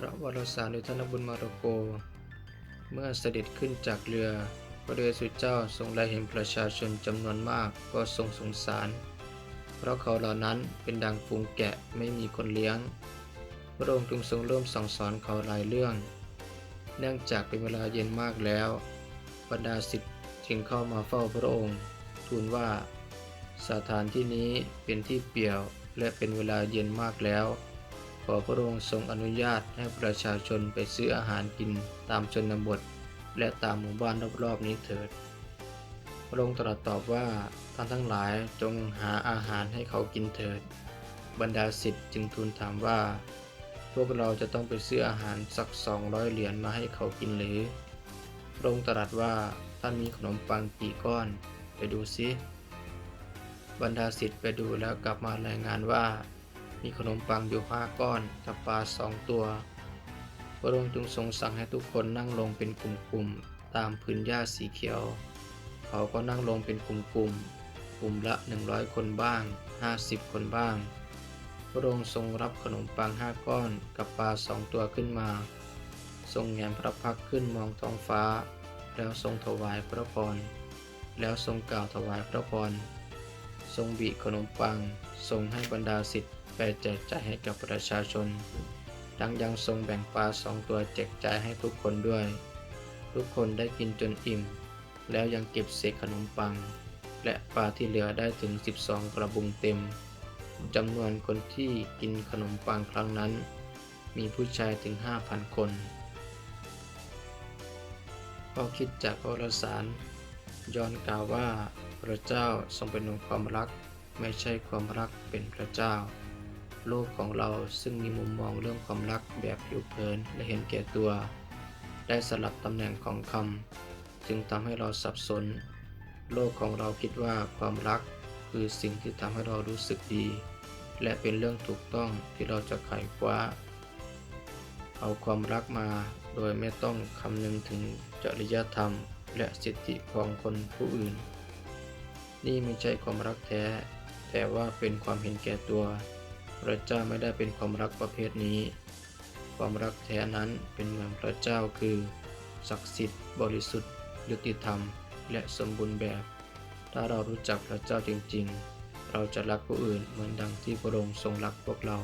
พระวรสารโดยธนบุญมาโรโก เมื่อเสด็จขึ้นจากเรือ พระเดชสุเจ้าทรงได้เห็นประชาชนจำนวนมากก็ทรงสงสาร เพราะเขาเหล่านั้นเป็นดังฝูงแกะไม่มีคนเลี้ยง พระองค์จึงทรงเริ่มสั่งสอนเขาหลายเรื่อง เนื่องจากเป็นเวลาเย็นมากแล้ว บรรดาศิษย์จึงเข้ามาเฝ้าพระองค์ ทูลว่า สถานที่นี้เป็นที่เปี่ยวและเป็นเวลาเย็นมากแล้ว อพระองค์ทรงอนุญาตให้ประชาชนไปซื้ออาหารกินตามชนบท และตามหมู่บ้านรอบๆนี้เถิด พระองค์ตรัสตอบว่าท่านทั้งหลายจงหาอาหารให้เขากินเถิด บรรดาศิษย์จึงทูลถามว่า พวกเราจะต้องไปซื้ออาหารสักสองร้อยเหรียญมาให้เขากินหรือ พระองค์ตรัสว่าท่านมีขนมปังกี่ก้อน ไปดูซิบรรดาศิษย์ไปดูแล้วกลับมารายงานว่า มีขนมปังอยู่ห้าก้อนกับปลาสองตัว พระองค์จึงทรงสั่งให้ทุกคนนั่งลงเป็นกลุ่มๆ ตามพื้นหญ้าสีเขียว เขาก็นั่งลงเป็นกลุ่มๆ กลุ่มละ 100 คนบ้าง 50 คนบ้าง พระองค์ทรงรับขนมปังห้าก้อนกับปลาสองตัวขึ้นมา ทรงแงนพระพักขึ้นมองท้องฟ้า แล้วทรงถวายพระพร แล้วทรงกล่าวถวายพระพร ทรงบีขนมปัง ทรงให้บรรดาศิษย์ ไปแจกจ่ายให้กับประชาชนดังยังทรงแบ่งปลาสองตัวแจกจ่ายให้ทุกคนด้วย ทุกคนได้กินจนอิ่ม แล้วยังเก็บเศษขนมปัง และปลาที่เหลือได้ถึง 12 กระบุงเต็มจำนวนคนที่กินขนมปังครั้งนั้น มีผู้ชายถึง 5,000 คนข้อคิดจากวารสารย้อนกล่าวว่าพระเจ้าทรงเป็นองค์ความรัก ไม่ใช่ความรักเป็นพระเจ้า โลกของเราซึ่งมีมุมมองเรื่องความรักแบบผิวเผินและเห็นแก่ตัว ได้สลับตำแหน่งของคำจึงทำให้เราสับสน โลกของเราคิดว่าความรักคือสิ่งที่ทำให้เรารู้สึกดี และเป็นเรื่องถูกต้องที่เราจะไขคว้า เอาความรักมาโดยไม่ต้องคำนึงถึงจริยธรรม และสิทธิของคนผู้อื่น นี่ไม่ใช่ความรักแท้ แต่ว่าเป็นความเห็นแก่ตัว พระเจ้าไม่ได้เป็นความรักประเภทนี้ ความรักแท้นั้นเป็นเหมือนพระเจ้าคือ ศักดิ์สิทธิ์ บริสุทธิ์ ยุติธรรม และสมบูรณ์แบบ ถ้าเรารู้จักพระเจ้าจริง ๆ เราจะรักผู้อื่นเหมือนดังที่พระองค์ทรงรักพวกเรา